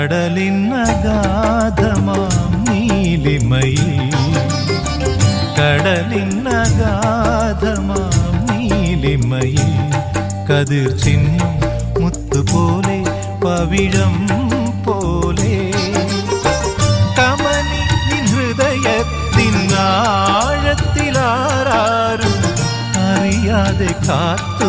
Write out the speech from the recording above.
കടലിനഗാധമാം നീലിമയിൽ. കടലിനഗാധമാം നീലിമയിൽ. കതിർ ചിഹ്നം മുത്തുപോലെ പവിഴം പോലെ. കമനി ഹൃദയത്തിൻ ആഴത്തിലാരും അറിയാതെ കാത്തു